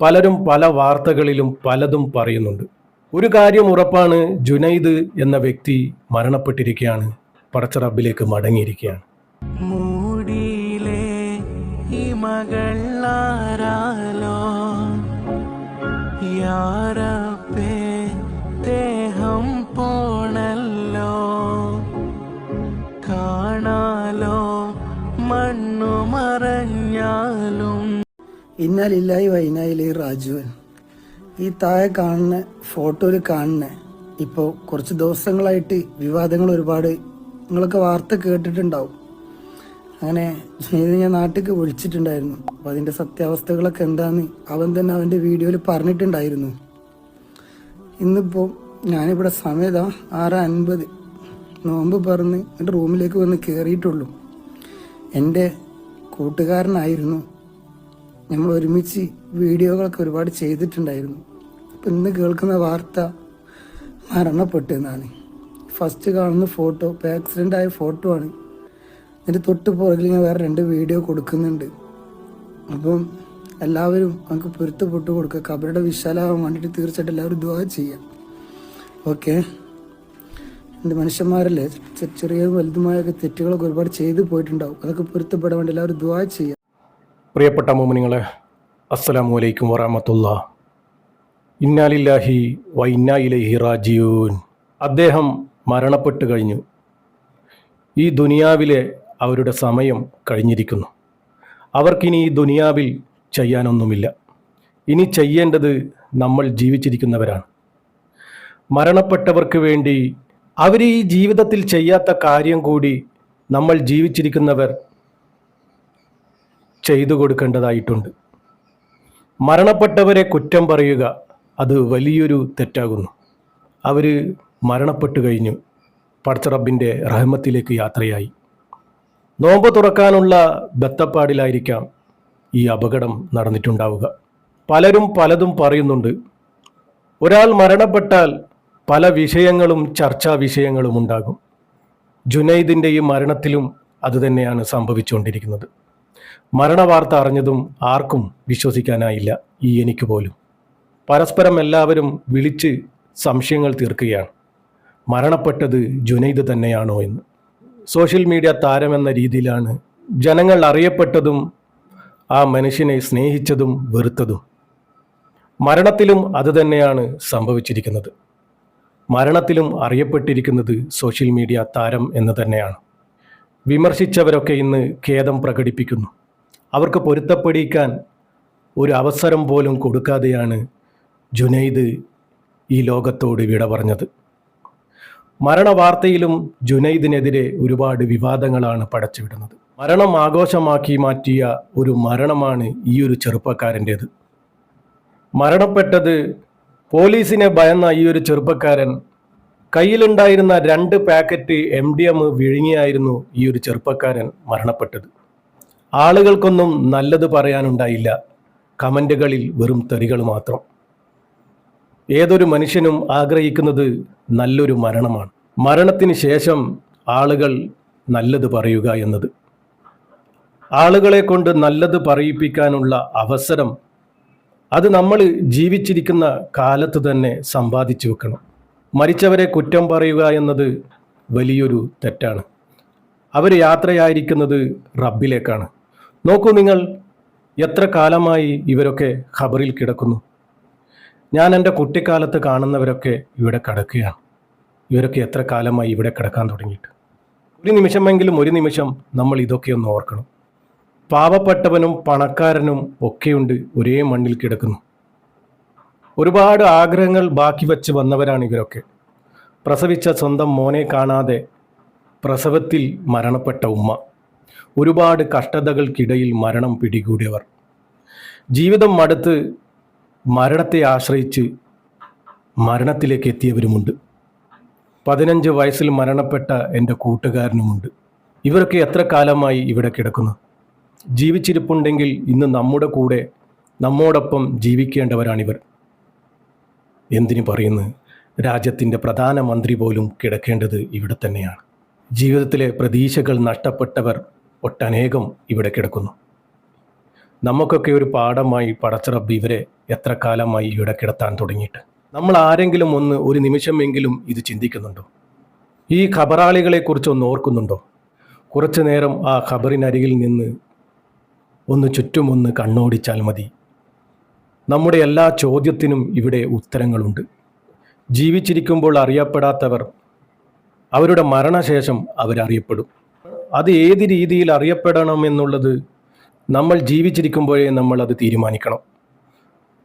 പലരും പല വാർത്തകളിലും പലതും പറയുന്നുണ്ട്. ഒരു കാര്യം ഉറപ്പാണ് ജുനൈദ് എന്ന വ്യക്തി മരണപ്പെട്ടിരിക്കുകയാണ് പടച്ച റബ്ബിലേക്ക് മടങ്ങിയിരിക്കുകയാണ് മകളാരാലോ ഇമകളാരാലോ ഇന്നാലില്ലായി വൈനായിലെ രാജുവൻ ഈ താഴെ കാണുന്ന ഫോട്ടോയിൽ കാണുന്ന ഇപ്പോൾ കുറച്ച് ദിവസങ്ങളായിട്ട് വിവാദങ്ങൾ ഒരുപാട് നിങ്ങളൊക്കെ വാർത്ത കേട്ടിട്ടുണ്ടാവും. അങ്ങനെ ഇത് ഞാൻ നാട്ടിലേക്ക് വിളിച്ചിട്ടുണ്ടായിരുന്നു. അപ്പോൾ അതിന്റെ സത്യാവസ്ഥകളൊക്കെ എന്താന്ന് അവൻ തന്നെ അവന്റെ വീഡിയോയിൽ പറഞ്ഞിട്ടുണ്ടായിരുന്നു. ഇന്നിപ്പോൾ ഞാനിവിടെ സമയത ആറ് അൻപത്. നോമ്പ് പറഞ്ഞ് എന്റെ റൂമിലേക്ക് വന്ന് കയറിയിട്ടുള്ളൂ എന്റെ കൂട്ടുകാരനായിരുന്നു നമ്മൾ ഒരുമിച്ച് വീഡിയോകളൊക്കെ ഒരുപാട് ചെയ്തിട്ടുണ്ടായിരുന്നു. അപ്പം ഇന്ന് കേൾക്കുന്ന വാർത്ത മരണപ്പെട്ടു എന്നാണ്. ഫസ്റ്റ് കാണുന്ന ഫോട്ടോ ഇപ്പോൾ ആക്സിഡന്റ് ആയ ഫോട്ടോ ആണ്. എന്നിട്ട് തൊട്ട് പുറകിൽ ഞാൻ വേറെ രണ്ട് വീഡിയോ കൊടുക്കുന്നുണ്ട്. അപ്പം എല്ലാവരും നമുക്ക് പൊരുത്തപ്പെട്ട് കൊടുക്കുക. കബരുടെ വിശാലാവാൻ വേണ്ടിയിട്ട് തീർച്ചയായിട്ടും എല്ലാവരും ദുവാ ചെയ്യാം. ഓക്കെ എന്റെ മനുഷ്യന്മാരല്ലേ? ചെറിയ വലുതുമായൊക്കെ തെറ്റുകളൊക്കെ ഒരുപാട് ചെയ്തു പോയിട്ടുണ്ടാവും. അതൊക്കെ പൊരുത്തപ്പെടാൻ വേണ്ടി എല്ലാവരും ദുവാ ചെയ്യാം. പ്രിയപ്പെട്ട മോമിനിങ്ങളെ അസ്സലാമു അലൈക്കും വറഹമത്തുള്ള. ഇന്നാലില്ലാഹി വ ഇന്നാ ഇലൈഹി റാജിയൂൻ അദ്ദേഹം മരണപ്പെട്ടു കഴിഞ്ഞു. ഈ ദുനിയാവിലെ അവരുടെ സമയം കഴിഞ്ഞിരിക്കുന്നു. അവർക്കിനി ഈ ദുനിയാവിൽ ചെയ്യാനൊന്നുമില്ല. ഇനി ചെയ്യേണ്ടത് നമ്മൾ ജീവിച്ചിരിക്കുന്നവരാണ്. മരണപ്പെട്ടവർക്ക് വേണ്ടി അവർ ഈ ജീവിതത്തിൽ ചെയ്യാത്ത കാര്യം കൂടി നമ്മൾ ജീവിച്ചിരിക്കുന്നവർ ചെയ്തു കൊടുക്കേണ്ടതായിട്ടുണ്ട്. മരണപ്പെട്ടവരെ കുറ്റം പറയുക അത് വലിയൊരു തെറ്റാകുന്നു. അവർ മരണപ്പെട്ടു കഴിഞ്ഞു. പടച്ചറബിന്റെ റഹ്മത്തിലേക്ക് യാത്രയായി. നോമ്പ് തുറക്കാനുള്ള ബത്തപ്പാടിലായിരിക്കാം ഈ അപകടം നടന്നിട്ടുണ്ടാവുക. പലരും പലതും പറയുന്നുണ്ട്. ഒരാൾ മരണപ്പെട്ടാൽ പല വിഷയങ്ങളും ചർച്ചാ വിഷയങ്ങളും ഉണ്ടാകും. ജുനൈദിന്റെ ഈ മരണത്തിലും അതുതന്നെയാണ് സംഭവിച്ചുകൊണ്ടിരിക്കുന്നത്. മരണവാർത്ത അറിഞ്ഞതും ആർക്കും വിശ്വസിക്കാനായില്ല ഈ എനിക്ക് പോലും. പരസ്പരം എല്ലാവരും വിളിച്ച് സംശയങ്ങൾ തീർക്കുകയാണ്. മരണപ്പെട്ടത് ജുനൈദ് തന്നെയാണോ എന്ന്. സോഷ്യൽ മീഡിയ താരമെന്ന രീതിയിലാണ് ജനങ്ങൾ അറിയപ്പെട്ടതും ആ മനുഷ്യനെ സ്നേഹിച്ചതും വെറുത്തതും. മരണത്തിലും അതുതന്നെയാണ് സംഭവിച്ചിരിക്കുന്നത്. മരണത്തിലും അറിയപ്പെട്ടിരിക്കുന്നത് സോഷ്യൽ മീഡിയ താരം എന്ന് തന്നെയാണ്. വിമർശിച്ചവരൊക്കെ ഇന്ന് ഖേദം പ്രകടിപ്പിക്കുന്നു. അവർക്ക് പൊരുത്തപ്പെടിക്കാൻ ഒരു അവസരം പോലും കൊടുക്കാതെയാണ് ജുനൈദ് ഈ ലോകത്തോട് വിട പറഞ്ഞത്. മരണവാർത്തയിലും ജുനൈദിനെതിരെ ഒരുപാട് വിവാദങ്ങളാണ് പടച്ചുവിടുന്നത്. മരണം ആഘോഷമാക്കി മാറ്റിയ ഒരു മരണമാണ് ഈ ഒരു ചെറുപ്പക്കാരന്റേത്. മരണപ്പെട്ടത് പോലീസിനെ ഭയന്ന ഈ ഒരു ചെറുപ്പക്കാരൻ കയ്യിലുണ്ടായിരുന്ന രണ്ട് പാക്കറ്റ് എം ഡി എം വിഴുങ്ങിയായിരുന്നു ഈ ഒരു ചെറുപ്പക്കാരൻ മരണപ്പെട്ടത്. ആളുകൾക്കൊന്നും നല്ലത് പറയാനുണ്ടായില്ല. കമന്റുകളിൽ വെറും തെറികൾ മാത്രം. ഏതൊരു മനുഷ്യനും ആഗ്രഹിക്കുന്നത് നല്ലൊരു മരണമാണ്. മരണത്തിന് ശേഷം ആളുകൾ നല്ലത് പറയുക എന്നത്. ആളുകളെ കൊണ്ട് നല്ലത് പറയിപ്പിക്കാനുള്ള അവസരം അത് നമ്മൾ ജീവിച്ചിരിക്കുന്ന കാലത്ത് തന്നെ സമ്പാദിച്ചു വെക്കണം. മരിച്ചവരെ കുറ്റം പറയുക എന്നത് വലിയൊരു തെറ്റാണ്. അവർ യാത്രയായിരിക്കുന്നത് റബ്ബിലേക്കാണ്. നോക്കൂ നിങ്ങൾ എത്ര കാലമായി ഇവരൊക്കെ ഖബറിൽ കിടക്കുന്നു. ഞാൻ എന്റെ കുട്ടിക്കാലത്ത് കാണുന്നവരൊക്കെ ഇവിടെ കിടക്കുകയാണ്. ഇവരൊക്കെ എത്ര കാലമായി ഇവിടെ കിടക്കാൻ തുടങ്ങിയിട്ട്? ഒരു നിമിഷമെങ്കിലും ഒരു നിമിഷം നമ്മൾ ഇതൊക്കെ ഒന്ന് ഓർക്കണം. പാവപ്പെട്ടവനും പണക്കാരനും ഒക്കെയുണ്ട് ഒരേ മണ്ണിൽ കിടക്കുന്നു. ഒരുപാട് ആഗ്രഹങ്ങൾ ബാക്കി വച്ച് വന്നവരാണ് ഇവരൊക്കെ. പ്രസവിച്ച സ്വന്തം മോനെ കാണാതെ പ്രസവത്തിൽ മരണപ്പെട്ട ഉമ്മ. ഒരുപാട് കഷ്ടതകൾക്കിടയിൽ മരണം പിടികൂടിയവർ. ജീവിതം മടുത്ത് മരണത്തെ ആശ്രയിച്ച് മരണത്തിലേക്ക് എത്തിയവരുമുണ്ട്. പതിനഞ്ച് വയസ്സിൽ മരണപ്പെട്ട എന്റെ കൂട്ടുകാരനുമുണ്ട്. ഇവരൊക്കെ എത്ര കാലമായി ഇവിടെ കിടക്കുന്നു? ജീവിച്ചിരിപ്പുണ്ടെങ്കിൽ ഇന്ന് നമ്മുടെ കൂടെ നമ്മോടൊപ്പം ജീവിക്കേണ്ടവരാണിവർ. എന്തിനു പറയുന്നു? രാജ്യത്തിന്റെ പ്രധാനമന്ത്രി പോലും കിടക്കേണ്ടത് ഇവിടെ തന്നെയാണ്. ജീവിതത്തിലെ പ്രതീക്ഷകൾ നഷ്ടപ്പെട്ടവർ ഒട്ടനേകം ഇവിടെ കിടക്കുന്നു. നമുക്കൊക്കെ ഒരു പാഠമായി പടച്ചിറബ് ഇവരെ എത്ര കാലമായി ഇവിടെ കിടത്താൻ തുടങ്ങിയിട്ട്. നമ്മൾ ആരെങ്കിലും ഒന്ന് ഒരു നിമിഷമെങ്കിലും ഇത് ചിന്തിക്കുന്നുണ്ടോ? ഈ ഖബറാളികളെക്കുറിച്ച് ഒന്ന് ഓർക്കുന്നുണ്ടോ? കുറച്ചു നേരം ആ ഖബറിനരികിൽ നിന്ന് ഒന്ന് ചുറ്റുമൊന്ന് കണ്ണോടിച്ചാൽ മതി. നമ്മുടെ എല്ലാ ചോദ്യത്തിനും ഇവിടെ ഉത്തരങ്ങളുണ്ട്. ജീവിച്ചിരിക്കുമ്പോൾ അറിയപ്പെടാത്തവർ അവരുടെ മരണശേഷം അവരറിയപ്പെടും. അത് ഏത് രീതിയിൽ അറിയപ്പെടണം എന്നുള്ളത് നമ്മൾ ജീവിച്ചിരിക്കുമ്പോഴേ നമ്മൾ അത് തീരുമാനിക്കണം.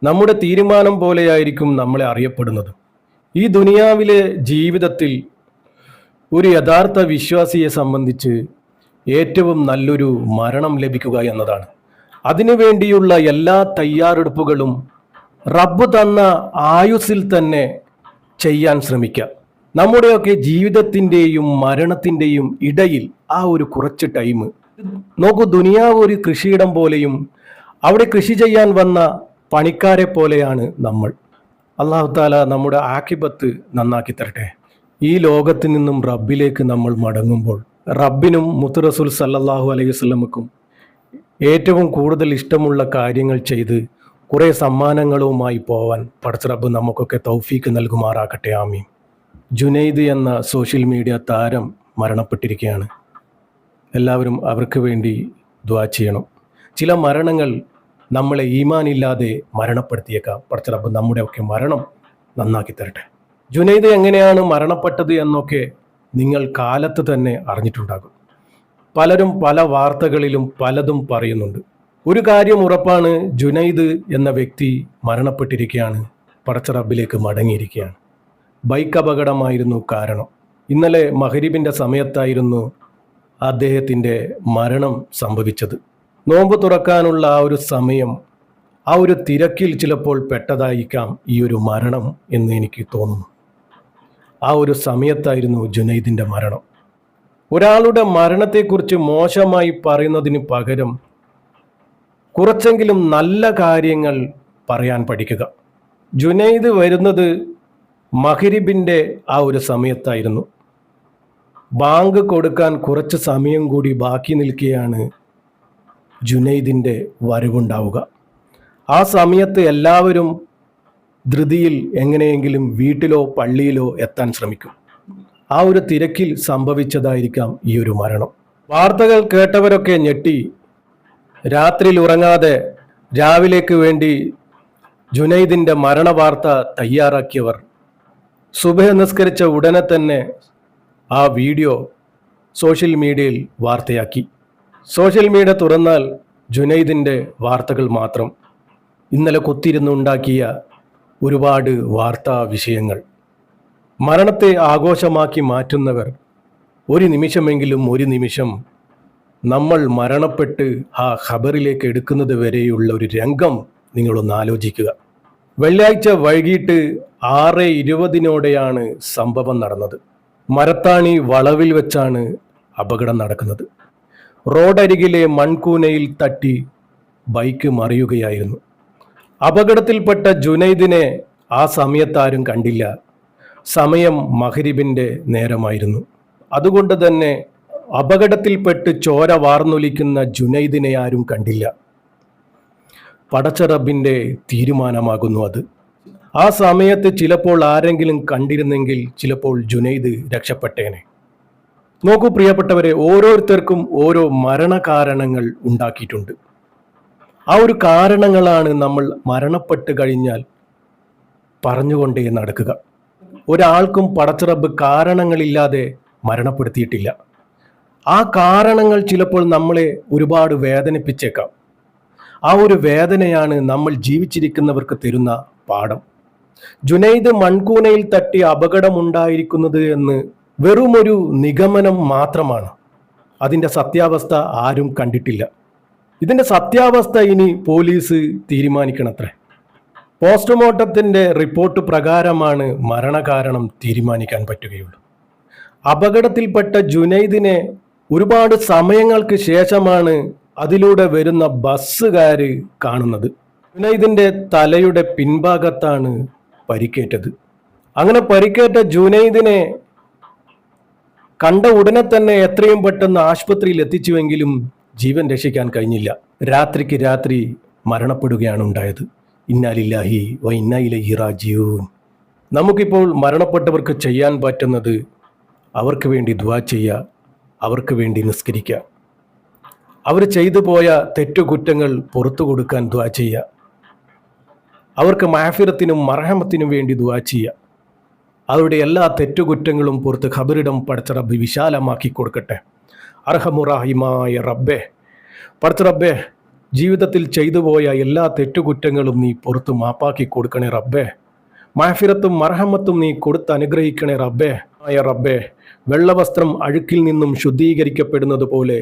നമ്മുടെ തീരുമാനം പോലെയായിരിക്കും നമ്മളെ അറിയപ്പെടുന്നത്. ഈ ദുനിയാവിലെ ജീവിതത്തിൽ ഒരു യഥാർത്ഥ വിശ്വാസിയെ സംബന്ധിച്ച് ഏറ്റവും നല്ലൊരു മരണം ലഭിക്കുക എന്നതാണ്. അതിനുവേണ്ടിയുള്ള എല്ലാ തയ്യാറെടുപ്പുകളും റബ്ബ് തന്ന ആയുസ്സിൽ തന്നെ ചെയ്യാൻ ശ്രമിക്കുക. നമ്മുടെയൊക്കെ ജീവിതത്തിന്റെയും മരണത്തിന്റെയും ഇടയിൽ ആ ഒരു കുറച്ച് ടൈം നോക്കൂ ദുനിയാവ് ഒരു കൃഷിയിടം പോലെയും അവിടെ കൃഷി ചെയ്യാൻ വന്ന പണിക്കാരെ പോലെയാണ് നമ്മൾ. അള്ളാഹു താല നമ്മുടെ ആക്കിബത്ത് നന്നാക്കി തരട്ടെ. ഈ ലോകത്ത് നിന്നും റബ്ബിലേക്ക് നമ്മൾ മടങ്ങുമ്പോൾ റബ്ബിനും മുത്തുറസുൽ സല്ലാഹു അലൈഹി വസല്ലമക്കും ഏറ്റവും കൂടുതൽ ഇഷ്ടമുള്ള കാര്യങ്ങൾ ചെയ്ത് കുറേ സമ്മാനങ്ങളുമായി പോവാൻ പടച്ച റബ്ബ് നമുക്കൊക്കെ തൗഫീക്ക് നൽകുമാറാക്കട്ടെ ആമീൻ. ജുനൈദ് എന്ന സോഷ്യൽ മീഡിയ താരം മരണപ്പെട്ടിരിക്കുകയാണ്. എല്ലാവരും അവർക്ക് വേണ്ടി ദ്വാ ചെയ്യണം. ചില മരണങ്ങൾ നമ്മളെ ഈമാനില്ലാതെ മരണപ്പെടുത്തിയേക്കാം. റബ്ബ് നമ്മുടെയൊക്കെ മരണം നന്നാക്കി തരട്ടെ. ജുനൈദ് എങ്ങനെയാണ് മരണപ്പെട്ടത് എന്നൊക്കെ നിങ്ങൾ കാലത്ത് തന്നെ അറിഞ്ഞിട്ടുണ്ടാകും. പലരും പല വാർത്തകളിലും പലതും പറയുന്നുണ്ട്. ഒരു കാര്യം ഉറപ്പാണ് ജുനൈദ് എന്ന വ്യക്തി മരണപ്പെട്ടിരിക്കുകയാണ്. പടച്ചറബിലേക്ക് മടങ്ങിയിരിക്കുകയാണ്. ബൈക്ക് അപകടമായിരുന്നു കാരണം. ഇന്നലെ മഹരീബിന്റെ സമയത്തായിരുന്നു അദ്ദേഹത്തിന്റെ മരണം സംഭവിച്ചത്. നോമ്പ് തുറക്കാനുള്ള ആ ഒരു സമയം ആ ഒരു തിരക്കിൽ ചിലപ്പോൾ പെട്ടതായിരിക്കാം ഈ ഒരു മരണം എന്ന് എനിക്ക് തോന്നുന്നു. ആ ഒരു സമയത്തായിരുന്നു ജുനൈദിന്റെ മരണം. ഒരാളുടെ മരണത്തെക്കുറിച്ച് മോശമായി പറയുന്നതിന് പകരം കുറച്ചെങ്കിലും നല്ല കാര്യങ്ങൾ പറയാൻ പഠിക്കുക. ജുനൈദ് വരുന്നത് മഹരിബിന്റെ ആ ഒരു സമയത്തായിരുന്നു. ബാങ്ക് കൊടുക്കാൻ കുറച്ച് സമയം കൂടി ബാക്കി നിൽക്കുകയാണ് ജുനൈദിന്റെ വരവുണ്ടാവുക. ആ സമയത്ത് എല്ലാവരും ധൃതിയിൽ എങ്ങനെയെങ്കിലും വീട്ടിലോ പള്ളിയിലോ എത്താൻ ശ്രമിക്കും. ആ ഒരു തിരക്കിൽ സംഭവിച്ചതായിരിക്കാം ഈ ഒരു മരണം. വാർത്തകൾ കേട്ടവരൊക്കെ ഞെട്ടി. രാത്രിയിൽ ഉറങ്ങാതെ രാവിലേക്ക് വേണ്ടി ജുനൈദിന്റെ മരണവാർത്ത തയ്യാറാക്കിയവർ സുബഹ നിസ്കരിച്ച ഉടനെ തന്നെ ആ വീഡിയോ സോഷ്യൽ മീഡിയയിൽ വാർത്തയാക്കി. സോഷ്യൽ മീഡിയ തുറന്നാൽ ജുനൈദിന്റെ വാർത്തകൾ മാത്രം. ഇന്നലെ കൊത്തിരുന്നുണ്ടാക്കിയ ഒരുപാട് വാർത്താ വിഷയങ്ങൾ. മരണത്തെ ആഘോഷമാക്കി മാറ്റുന്നവർ ഒരു നിമിഷമെങ്കിലും ഒരു നിമിഷം നമ്മൾ മരണപ്പെട്ട് ആ ഖബറിലേക്ക് എടുക്കുന്നത് വരെയുള്ള ഒരു രംഗം നിങ്ങളൊന്ന് ആലോചിക്കുക. വെള്ളിയാഴ്ച വൈകിട്ട് ആറ് ഇരുപതിനോടെയാണ് സംഭവം നടന്നത്. മരത്താണി വളവിൽ വെച്ചാണ് അപകടം നടക്കുന്നത്. റോഡരികിലെ മൺകൂനയിൽ തട്ടി ബൈക്ക് മറിയുകയായിരുന്നു. അപകടത്തിൽപ്പെട്ട ജുനൈദിനെ ആ സമയത്താരും കണ്ടില്ല. സമയം മഹരിബിന്റെ നേരമായിരുന്നു. അതുകൊണ്ട് തന്നെ അപകടത്തിൽപ്പെട്ട് ചോര വാർന്നൊലിക്കുന്ന ജുനൈദിനെ ആരും കണ്ടില്ല. പടച്ചറബിന്റെ തീരുമാനമാകുന്നു അത്. ആ സമയത്ത് ചിലപ്പോൾ ആരെങ്കിലും കണ്ടിരുന്നെങ്കിൽ ചിലപ്പോൾ ജുനൈദ് രക്ഷപ്പെട്ടേനെ. നോക്കൂ പ്രിയപ്പെട്ടവരെ ഓരോരുത്തർക്കും ഓരോ മരണകാരണങ്ങൾ ഉണ്ടാക്കിയിട്ടുണ്ട്. ആ ഒരു കാരണങ്ങളാണ് നമ്മൾ മരണപ്പെട്ട് കഴിഞ്ഞാൽ പറഞ്ഞുകൊണ്ടേ നടക്കുക. ഒരാൾക്കും പടച്ചിറബ് കാരണങ്ങളില്ലാതെ മരണപ്പെടുത്തിയിട്ടില്ല. ആ കാരണങ്ങൾ ചിലപ്പോൾ നമ്മളെ ഒരുപാട് വേദനിപ്പിച്ചേക്കാം. ആ ഒരു വേദനയാണ് നമ്മൾ ജീവിച്ചിരിക്കുന്നവർക്ക് തരുന്ന പാഠം. ജുനൈദ് മൺകൂനയിൽ തട്ടി അപകടമുണ്ടായിരിക്കുന്നത് എന്ന് വെറുമൊരു നിഗമനം മാത്രമാണ്. അതിന്റെ സത്യാവസ്ഥ ആരും കണ്ടിട്ടില്ല. ഇതിന്റെ സത്യാവസ്ഥ ഇനി പോലീസ് തീരുമാനിക്കണത്രേ. പോസ്റ്റ്മോർട്ടത്തിന്റെ റിപ്പോർട്ട് പ്രകാരമാണ് മരണകാരണം തീരുമാനിക്കാൻ പറ്റുകയുള്ളൂ. അപകടത്തിൽപ്പെട്ട ജുനൈദിനെ ഒരുപാട് സമയങ്ങൾക്ക് ശേഷമാണ് അതിലൂടെ വരുന്ന ബസ്സുകാർ കാണുന്നത്. ജുനൈദിന്റെ തലയുടെ പിൻഭാഗത്താണ് പരിക്കേറ്റത്. അങ്ങനെ പരിക്കേറ്റ ജുനൈദിനെ കണ്ട ഉടനെ തന്നെ എത്രയും പെട്ടെന്ന് ആശുപത്രിയിൽ എത്തിച്ചുവെങ്കിലും ജീവൻ രക്ഷിക്കാൻ കഴിഞ്ഞില്ല. രാത്രിക്ക് രാത്രി മരണപ്പെടുകയാണ് ഉണ്ടായത്. ഇന്നാലില്ലാഹി വ ഇന്നയിലഹി റാജിയൂൻ നമുക്കിപ്പോൾ മരണപ്പെട്ടവർക്ക് ചെയ്യാൻ പറ്റുന്നത് അവർക്ക് വേണ്ടി ദ്വാ ചെയ്യുക അവർക്ക് വേണ്ടി നിസ്കരിക്കുക. അവർ ചെയ്തു പോയ തെറ്റുകുറ്റങ്ങൾ പുറത്തു കൊടുക്കാൻ ദ്വാ ചെയ്യുക അവർക്ക് മാഫിറത്തിനും മറഹമത്തിനും വേണ്ടി ദ്വാ ചെയ്യുക അവരുടെ എല്ലാ തെറ്റുകുറ്റങ്ങളും പുറത്ത് ഖബറിടം പടച്ച റബ്ബ് വിശാലമാക്കി കൊടുക്കട്ടെ. അർഹമുറാഹിമായ റബ്ബെ. പടച്ച റബ്ബെ ജീവിതത്തിൽ ചെയ്തു പോയ എല്ലാ തെറ്റുകുറ്റങ്ങളും നീ പുറത്ത് മാപ്പാക്കി കൊടുക്കണേ റബ്ബെ. മാഫിറത്തും മർഹമത്തും നീ കൊടുത്ത് അനുഗ്രഹിക്കണേ റബ്ബേ. ആയ റബ്ബേ വെള്ളവസ്ത്രം അഴുക്കിൽ നിന്നും ശുദ്ധീകരിക്കപ്പെടുന്നത് പോലെ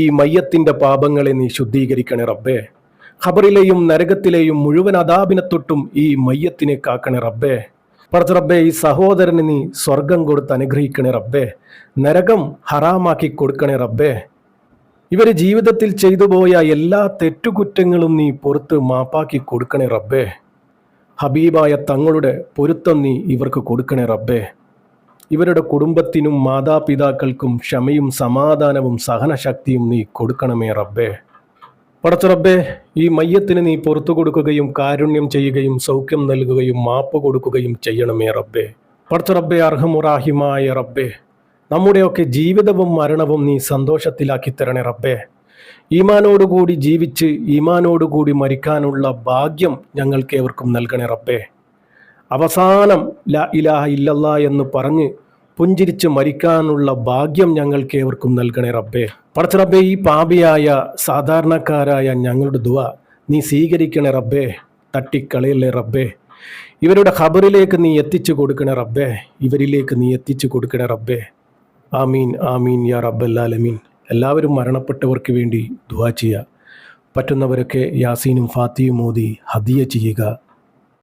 ഈ മയ്യത്തിന്റെ പാപങ്ങളെ നീ ശുദ്ധീകരിക്കണേ റബ്ബേ. ഖബറിലെയും നരകത്തിലെയും മുഴുവൻ അതാപിനെ തൊട്ടും ഈ മയ്യത്തിനെ കാക്കണേ റബ്ബേ. പറച്ച റബ്ബേ ഈ സഹോദരന് നീ സ്വർഗം കൊടുത്ത് അനുഗ്രഹിക്കണേ റബ്ബേ. നരകം ഹറാമാക്കി കൊടുക്കണേ റബ്ബേ. ഇവർ ജീവിതത്തിൽ ചെയ്തുപോയ എല്ലാ തെറ്റുകുറ്റങ്ങളും നീ പുറത്ത് മാപ്പാക്കി കൊടുക്കണേ റബ്ബേ. ഹബീബായ തങ്ങളുടെ പൊരുത്തം നീ ഇവർക്ക് കൊടുക്കണേ റബ്ബേ. ഇവരുടെ കുടുംബത്തിനും മാതാപിതാക്കൾക്കും ക്ഷമയും സമാധാനവും സഹനശക്തിയും നീ കൊടുക്കണമേ റബ്ബേ. പടച്ച റബ്ബേ ഈ മയ്യത്തിന് നീ പുറത്തു കൊടുക്കുകയും കാരുണ്യം ചെയ്യുകയും സൗഖ്യം നൽകുകയും മാപ്പ് കൊടുക്കുകയും ചെയ്യണമേ റബ്ബേ. പടച്ച റബ്ബേ അർഹമുറാഹിമായ റബ്ബേ നമ്മുടെയൊക്കെ ജീവിതവും മരണവും നീ സന്തോഷത്തിലാക്കി തരണേ റബ്ബേ. ഈമാനോടുകൂടി ജീവിച്ച് ഈമാനോടുകൂടി മരിക്കാനുള്ള ഭാഗ്യം ഞങ്ങൾക്ക് ഏവർക്കും നൽകണേ റബ്ബേ. അവസാനം ല ഇലാഹ ഇല്ലല്ല എന്ന് പറഞ്ഞ് പുഞ്ചിരിച്ച് മരിക്കാനുള്ള ഭാഗ്യം ഞങ്ങൾക്ക് ഏവർക്കും നൽകണേ റബ്ബേ. പടച്ച റബ്ബേ ഈ പാപിയായ സാധാരണക്കാരായ ഞങ്ങളുടെ ദുവ നീ സ്വീകരിക്കണേ റബ്ബേ തട്ടിക്കളയല്ലേ റബ്ബേ. ഇവരുടെ ഖബറിലേക്ക് നീ എത്തിച്ചു കൊടുക്കണേ റബ്ബേ ഇവരിലേക്ക് നീ എത്തിച്ചു കൊടുക്കണേ റബ്ബേ. ആമീൻ ആമീൻ യാ റബ്ബല്ലാലമീൻ എല്ലാവരും മരണപ്പെട്ടവർക്ക് വേണ്ടി ദുവാ ചെയ്യുക. പറ്റുന്നവരൊക്കെ യാസീനും ഫാത്തിയും മോദി ഹദിയ ചെയ്യുക.